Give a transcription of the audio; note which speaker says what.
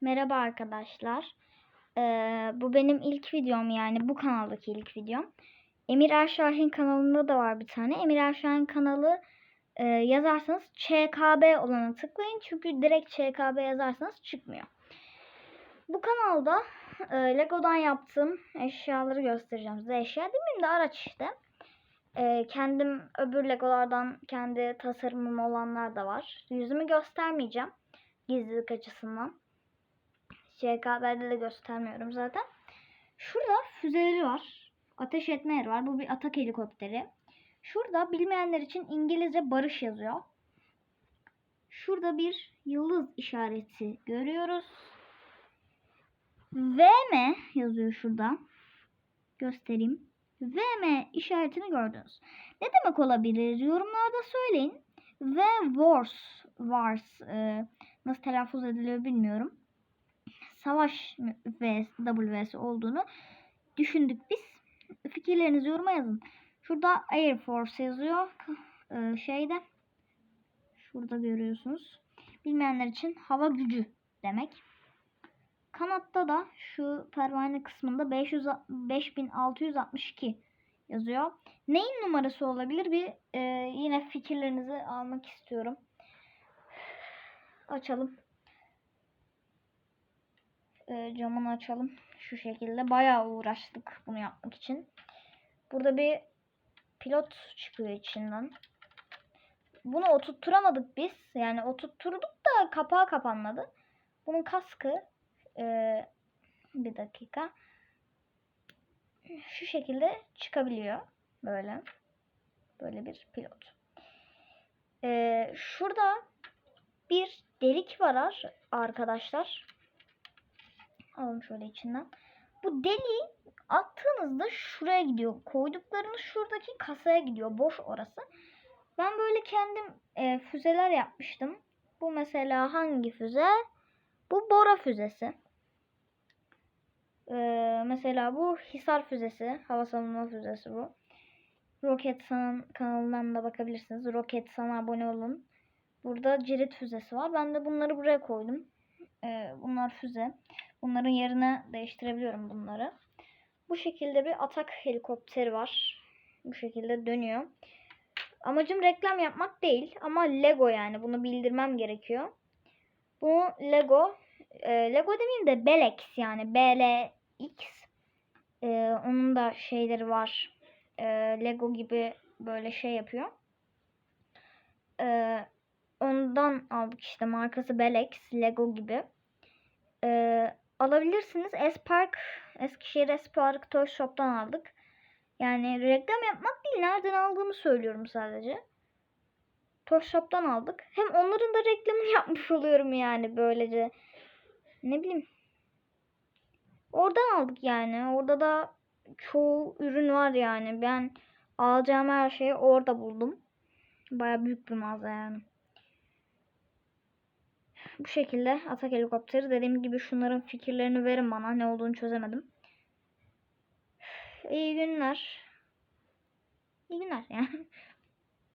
Speaker 1: Merhaba arkadaşlar. Ee, bu benim ilk videom yani bu kanaldaki ilk videom. Emir Erşahin kanalında da var bir tane. Emir Erşahin kanalı e, yazarsanız ÇKB olana tıklayın. Çünkü direkt ÇKB yazarsanız çıkmıyor. Bu kanalda e, Lego'dan yaptığım eşyaları göstereceğim size. Eşya demeyeyim de araç işte. E, kendim öbür Legolardan kendi tasarımım olanlar da var. Yüzümü göstermeyeceğim. Gizlilik açısından. CKB'de de göstermiyorum zaten. Şurada füzeleri var. Ateş etme yeri var. Bu bir atak helikopteri. Şurada bilmeyenler için İngilizce barış yazıyor. Şurada bir yıldız işareti görüyoruz. VM yazıyor şurada. Göstereyim. VM işaretini gördünüz. Ne demek olabilir? Yorumlarda söyleyin. Ve Wars, Wars e, nasıl telaffuz ediliyor bilmiyorum. Savaş WS olduğunu düşündük biz. Fikirlerinizi yoruma yazın. Şurada Air Force yazıyor. E, şeyde. Şurada görüyorsunuz. Bilmeyenler için hava gücü demek. Kanatta da şu pervane kısmında 500, 5662 yazıyor. Neyin numarası olabilir? Bir e, yine fikirlerinizi almak istiyorum. Açalım. E, camını açalım. Şu şekilde. Bayağı uğraştık bunu yapmak için. Burada bir pilot çıkıyor içinden. Bunu oturtturamadık biz. Yani oturtturduk da kapağı kapanmadı. Bunun kaskı e, bir dakika şu şekilde çıkabiliyor. Böyle. Böyle bir pilot. Ee, şurada bir delik var arkadaşlar. Alalım şöyle içinden. Bu deliği attığınızda şuraya gidiyor. Koyduklarınız şuradaki kasaya gidiyor. Boş orası. Ben böyle kendim e, füzeler yapmıştım. Bu mesela hangi füze? Bu Bora füzesi. Ee, mesela bu Hisar füzesi. Hava savunma füzesi bu. Roket San kanalından da bakabilirsiniz. Roket San'a abone olun. Burada Cirit füzesi var. Ben de bunları buraya koydum. Ee, bunlar füze. Bunların yerine değiştirebiliyorum bunları. Bu şekilde bir atak helikopteri var. Bu şekilde dönüyor. Amacım reklam yapmak değil ama Lego yani bunu bildirmem gerekiyor. Bu Lego e, Lego demeyeyim de Belex yani BLX e, onun da şeyleri var. E, Lego gibi böyle şey yapıyor. E, ondan aldık işte markası Belex Lego gibi. E, alabilirsiniz. Espark Eskişehir Espark Toy Shop'tan aldık. Yani reklam yapmak değil. Nereden aldığımı söylüyorum sadece. Toy Shop'tan aldık. Hem onların da reklamını yapmış oluyorum yani böylece. Ne bileyim. Oradan aldık yani. Orada da çoğu ürün var yani. Ben alacağım her şeyi orada buldum. Baya büyük bir mağaza yani. Bu şekilde atak helikopteri. Dediğim gibi şunların fikirlerini verin bana. Ne olduğunu çözemedim. İyi günler. İyi günler yani.